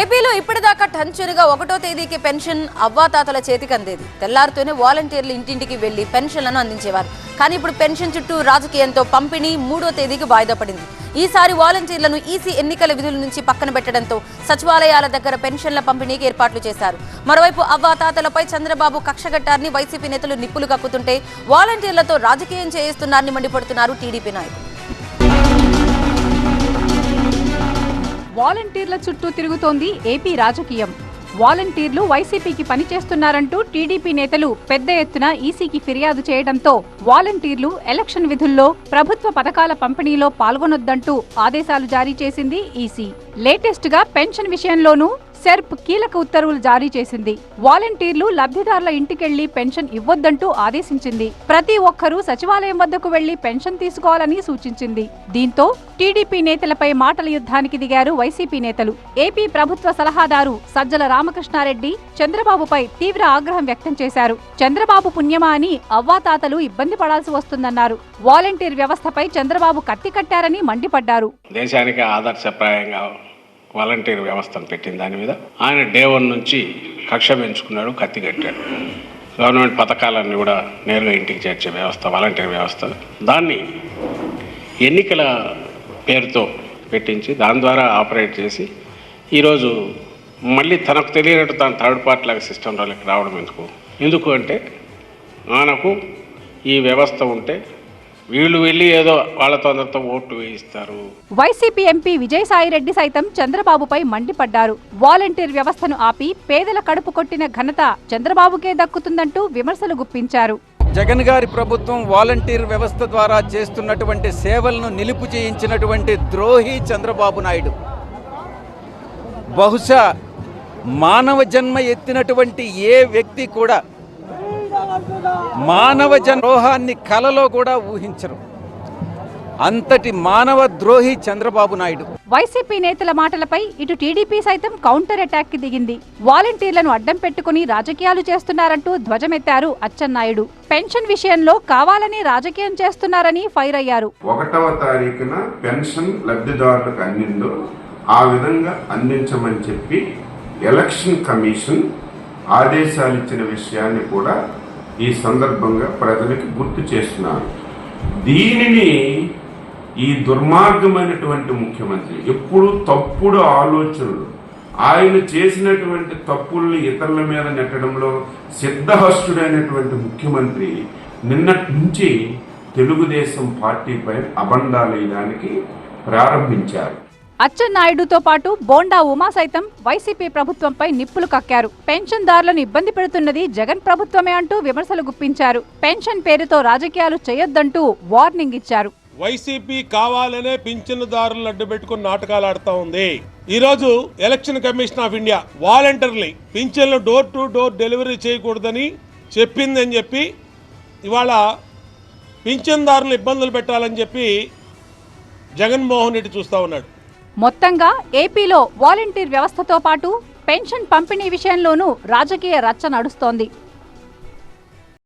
ఏపీలో ఇప్పటిదాకా టంచరుగా ఒకటో తేదీకి పెన్షన్ అవ్వాతాతల చేతికి అందేది. తెల్లారితోనే వాలంటీర్లు ఇంటింటికి వెళ్ళి పెన్షన్లను అందించేవారు. కానీ ఇప్పుడు పెన్షన్ చుట్టూ రాజకీయంతో పంపిణీ మూడో తేదీకి వాయిదా పడింది. ఈసారి వాలంటీర్లను ఈసీ ఎన్నికల విధుల నుంచి పక్కన పెట్టడంతో సచివాలయాల దగ్గర పెన్షన్ల పంపిణీకి ఏర్పాట్లు చేశారు. మరోవైపు అవ్వాతాతలపై చంద్రబాబు కక్షగట్టారని వైసీపీ నేతలు నిప్పులు కక్కుతుంటే వాలంటీర్లతో రాజకీయం చేయిస్తున్నారని మండిపడుతున్నారు టీడీపీ నాయకులు. వాలంటీర్ల చుట్టూ తిరుగుతోంది ఏపీ రాజకీయం. వాలంటీర్లు వైసీపీకి పనిచేస్తున్నారంటూ టీడీపీ నేతలు పెద్ద ఎత్తున ఈసీకి ఫిర్యాదు చేయడంతో వాలంటీర్లు ఎలక్షన్ విధుల్లో ప్రభుత్వ పథకాల పంపిణీలో పాల్గొనొద్దంటూ ఆదేశాలు జారీ చేసింది ఈసీ. లేటెస్ట్గా పెన్షన్ విషయంలోనూ సెర్ప్ కీలక ఉత్తర్వులు జారీ చేసింది. వాలంటీర్లు లబ్ధిదారుల ఇంటికెళ్ళి పెన్షన్ ఇవ్వొద్దంటూ ఆదేశించింది. ప్రతి ఒక్కరూ సచివాలయం వద్దకు వెళ్ళి పెన్షన్ తీసుకోవాలని సూచించింది. దీంతో టీడీపీ నేతలపై మాటల యుద్ధానికి దిగారు వైసీపీ నేతలు. ఏపీ ప్రభుత్వ సలహాదారు సజ్జల రామకృష్ణారెడ్డి చంద్రబాబుపై తీవ్ర ఆగ్రహం వ్యక్తం చేశారు. చంద్రబాబు పుణ్యమా అని అవ్వాతాతలు ఇబ్బంది పడాల్సి వస్తుందన్నారు. వాలంటీర్ వ్యవస్థపై చంద్రబాబు కత్తి కట్టారని మండిపడ్డారు. దేశానికి ఆదర్శప్రాయంగా వాలంటీర్ వ్యవస్థను పెట్టిన దాని మీద. ఆయన డే వన్ నుంచి కక్ష పెంచుకున్నాడు కత్తి కట్టాడు. గవర్నమెంట్ పథకాలన్నీ కూడా నేరుగా ఇంటికి చేర్చే వ్యవస్థ వాలంటీర్ వ్యవస్థ. దాన్ని ఎన్నికల పేరుతో పెట్టించి దాని ద్వారా ఆపరేట్ చేసి ఈరోజు మళ్ళీ తనకు తెలియనట్టు తన థర్డ్ పార్టీ లాగా సిస్టంలోకి రావడం ఎందుకు? ఎందుకు అంటే మనకు ఈ వ్యవస్థ ఉంటే వీళ్ళు వెళ్ళి ఏదో వాళ్ళతో ఓట్లు వేయిస్తారు. వైసీపీ ఎంపీ విజయసాయిరెడ్డి సైతం చంద్రబాబుపై మండిపడ్డారు. వాలంటీర్ వ్యవస్థను ఆపి పేదల కడుపు కొట్టిన ఘనత చంద్రబాబుకే దక్కుతుందంటూ విమర్శలు గుప్పించారు. జగన్ గారి ప్రభుత్వం వాలంటీర్ వ్యవస్థ ద్వారా చేస్తున్నటువంటి సేవలను నిలుపు చేయించినటువంటి ద్రోహి చంద్రబాబు నాయుడు. బహుశా మానవ జన్మ ఎత్తినటువంటి ఏ వ్యక్తి కూడా మానవ జన్ ద్రోహాన్ని కలలో కూడా ఊహించరు. అంతటి మానవ ద్రోహి చంద్రబాబు నాయుడు. వైసీపీ నేతల మాటలపై ఇటు టీడీపీ సైతం కౌంటర్ అటాక్కి దిగింది. వాలంటీర్లను అడ్డం పెట్టుకుని రాజకీయాలు చేస్తున్నారంటూ ధ్వజమెత్తారు అచ్చెన్నాయుడు. పెన్షన్ విషయంలో కావాలని రాజకీయం చేస్తున్నారని ఫైర్ అయ్యారు. ఒకటవ తారీఖున పెన్షన్ లబ్ధిదారులకు అందిందో ఆ విధంగా అందించమని చెప్పి ఎలక్షన్ కమిషన్ ఆదేశాలు ఇచ్చిన విషయాన్ని కూడా ఈ సందర్భంగా ప్రజలకు గుర్తు చేస్తున్నారు దీనిని ఈ దుర్మార్గమైనటువంటి ముఖ్యమంత్రి ఎప్పుడు తప్పుడు ఆలోచనలు ఆయన చేసినటువంటి తప్పుల్ని ఇతరుల మీద నెట్టడంలో సిద్ధహస్తుడైనటువంటి ముఖ్యమంత్రి నిన్నటి నుంచి తెలుగుదేశం పార్టీపై అబండాలేయడానికి ప్రారంభించారు. అచ్చెన్నాయుడుతో పాటు బోండా ఉమా సైతం వైసీపీ ప్రభుత్వంపై నిప్పులు కక్కారు. పెన్షన్దారులను ఇబ్బంది పెడుతున్నది జగన్ ప్రభుత్వమే అంటూ విమర్శలు గుప్పించారు. పెన్షన్ పేరుతో రాజకీయాలు చేయొద్దంటూ వార్నింగ్ ఇచ్చారు. వైసీపీ కావాలనే పింఛనుదారులను అడ్డు పెట్టుకుని నాటకాలు ఆడుతా ఉంది. ఈ రోజు ఎలక్షన్ కమిషన్ ఆఫ్ ఇండియా వాలంటీర్లీ పింఛన్లు డోర్ టు డోర్ డెలివరీ చేయకూడదని చెప్పిందని చెప్పి ఇవాళ పింఛన్దారులు ఇబ్బందులు పెట్టాలని చెప్పి జగన్మోహన్ రెడ్డి చూస్తా ఉన్నాడు. మొత్తంగా ఏపీలో వాలంటీర్ వ్యవస్థతో పాటు పెన్షన్ పంపిణీ విషయంలోనూ రాజకీయ రచ్చ నడుస్తోంది.